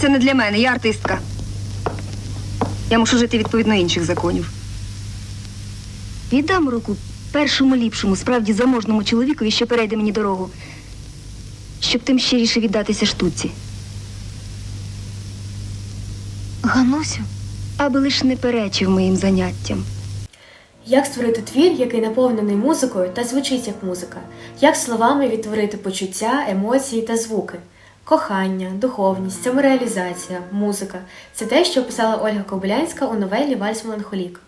Це не для мене, я артистка. Я мушу жити відповідно інших законів. Віддам руку першому ліпшому, справді заможному чоловікові, що перейде мені дорогу, щоб тим щиріше віддатися штуці. Ганусю, Аби лиш не перечив моїм заняттям. Як створити твір, який наповнений музикою та звучить як музика? Як словами відтворити почуття, емоції та звуки? Кохання, духовність, самореалізація, музика це те, що описала Ольга Кобилянська у новелі Вальс Меланхолік.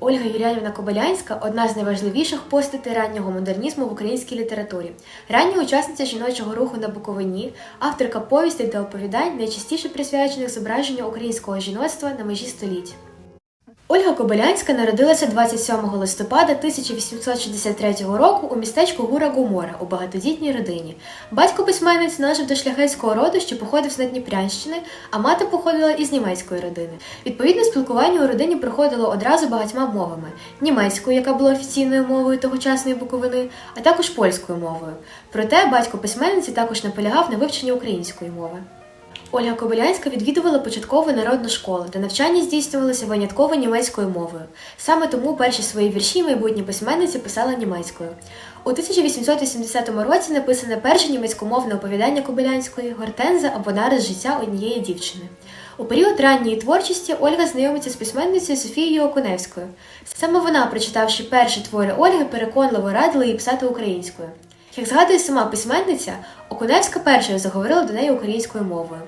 Ольга Юріанівна Кобилянська одна з найважливіших постатей раннього модернізму в українській літературі. Рання учасниця жіночого руху на Буковині, авторка повістей та оповідань, найчастіше присвячених зображенню українського жіноцтва на межі століть. Ольга Кобилянська народилася 27 листопада 1863 року у містечку Гура Гумора у багатодітній родині. Батько письменниці належав до шляхетського роду, що походив з Надніпрянщини, а мати походила із німецької родини. Відповідне спілкування у родині проходило одразу багатьма мовами: німецькою, яка була офіційною мовою тогочасної Буковини, а також польською мовою. Проте батько письменниці також наполягав на вивченні української мови. Ольга Кобилянська відвідувала початкову народну школу, де навчання здійснювалося винятково німецькою мовою. Саме тому перші свої вірші майбутні письменниці писала німецькою. У 1880 році написане перше німецькомовне оповідання Кобилянської Гортенза або нарис життя однієї дівчини. У період ранньої творчості Ольга знайомиться з письменницею Софією Окуневською. Саме вона, прочитавши перші твори Ольги, переконливо радила їй писати українською. Як згадує сама письменниця, Окуневська першою заговорила до неї українською мовою.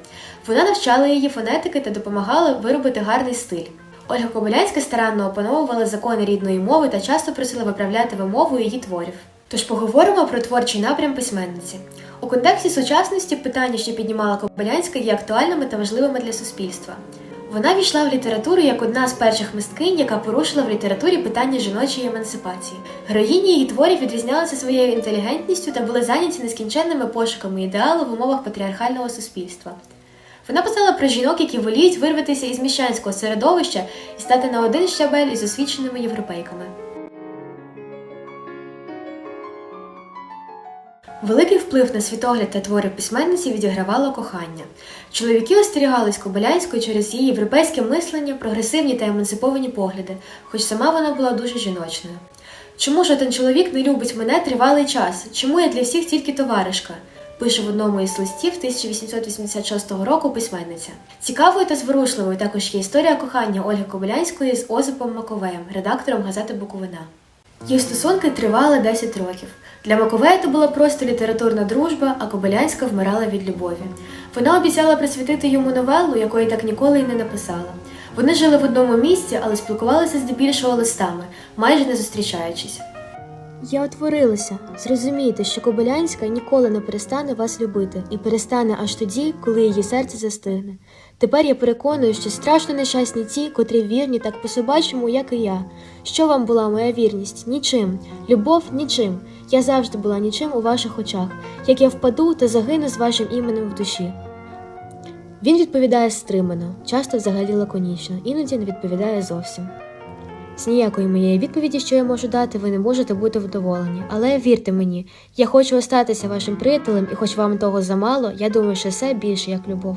Вона навчала її фонетики та допомагала виробити гарний стиль. Ольга Кобилянська старанно опановувала закони рідної мови та часто просила виправляти вимову її творів. Тож поговоримо про творчий напрям письменниці. У контексті сучасності питання, що піднімала Кобилянська, є актуальними та важливими для суспільства. Вона війшла в літературу як одна з перших мисткинь, яка порушила в літературі питання жіночої емансипації. Героїні її творів відрізнялися своєю інтелігентністю та були зайняті нескінченними пошуками ідеалу в умовах патріархального суспільства. Вона писала про жінок, які воліють вирватися із міщанського середовища і стати на один щабель із освіченими європейками. Великий вплив на світогляд та твори письменниці відігравало кохання. Чоловіки остерігались Кобилянської через її європейське мислення, прогресивні та емансиповані погляди, хоч сама вона була дуже жіночною. Чому ж один чоловік не любить мене тривалий час? Чому я для всіх тільки товаришка? Пише в одному із листів 1886 року письменниця. Цікавою та зворушливою також є історія кохання Ольги Кобилянської з Озипом Маковеєм, редактором газети Буковина. Їх стосунки тривали 10 років. Для Маковея то була просто літературна дружба, а Кобилянська вмирала від любові. Вона обіцяла присвятити йому новелу, якої так ніколи й не написала. Вони жили в одному місці, але спілкувалися здебільшого листами, майже не зустрічаючись. Я отворилася. Зрозумійте, що Кобилянська ніколи не перестане вас любити і перестане аж тоді, коли її серце застигне. Тепер я переконую, що страшно нещасні ті, котрі вірні так по-собачому, як і я. Що вам була моя вірність? Нічим. Любов нічим. Я завжди була нічим у ваших очах. Як я впаду, то загину з вашим іменем в душі. Він відповідає стримано, часто взагалі лаконічно, іноді не відповідає зовсім. З ніякої моєї відповіді, що я можу дати, ви не можете бути вдоволені. Але вірте мені, я хочу остатися вашим приятелем, і хоч вам того замало, я думаю, що це більше як любов.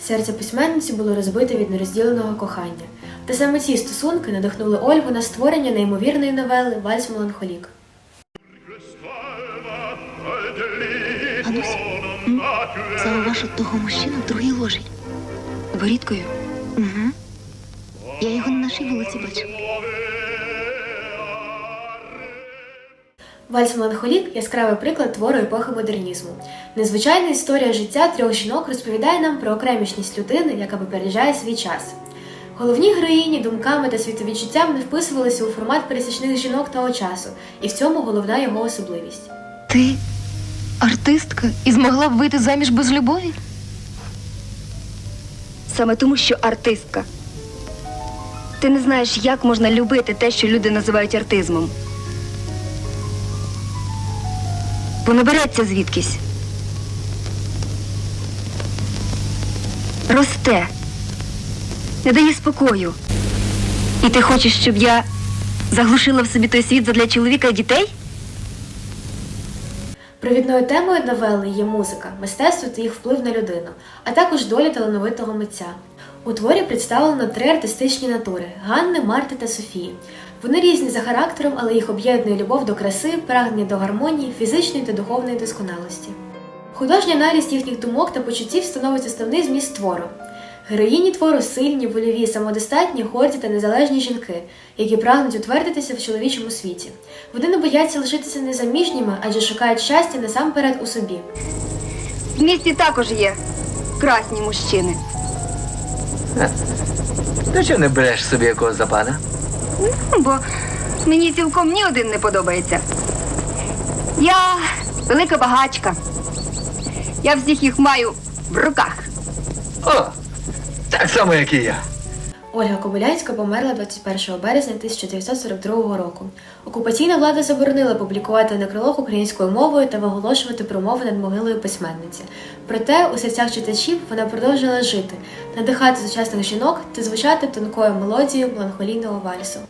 Серце письменниці було розбите від нерозділеного кохання. Та саме ці стосунки надихнули Ольгу на створення неймовірної новели Вальс Меланхолік. Ганусь, м? зауваж того мужчину в другій ложі. Борідкою? Угу. Я його на нашій вулиці бачила. Вальс Меланхолік яскравий приклад твору епохи модернізму. Незвичайна історія життя трьох жінок розповідає нам про окремішність людини, яка випереджає свій час. Головні героїні думками та світовідчуттям не вписувалися у формат пересічних жінок того часу, і в цьому головна його особливість. Ти артистка і змогла б вийти заміж без любові? Саме тому, що артистка. Ти не знаєш, як можна любити те, що люди називають артизмом. Воно береться звідкись. Росте, не дає спокою. І ти хочеш, щоб я Заглушила в собі той світ задля чоловіка і дітей? Провідною темою новели є музика, мистецтво та їх вплив на людину, а також доля талановитого митця. У творі представлено три артистичні натури Ганни, Марти та Софії. Вони різні за характером, але їх об'єднує любов до краси, прагнення до гармонії, фізичної та духовної досконалості. Художній аналіз їхніх думок та почуттів становить основний зміст твору. Героїні твору сильні, вольові, самодостатні, горді та незалежні жінки, які прагнуть утвердитися в чоловічому світі. Вони не бояться лишитися незаміжніми, адже шукають щастя насамперед у собі. В місті також є красні мужчини. Ти чого не береш собі якогось за пана? Бо мені цілком ні один не подобається. Я велика багачка. Я всіх їх маю в руках. О, так само, як і я. Ольга Кобиляцька померла 21 березня 1942 року. Окупаційна влада заборонила публікувати некролог українською мовою та виголошувати промови над могилою письменниці. Проте у серцях читачів вона продовжила жити, надихати сучасних жінок та звучати тонкою мелодією меланхолійного вальсу.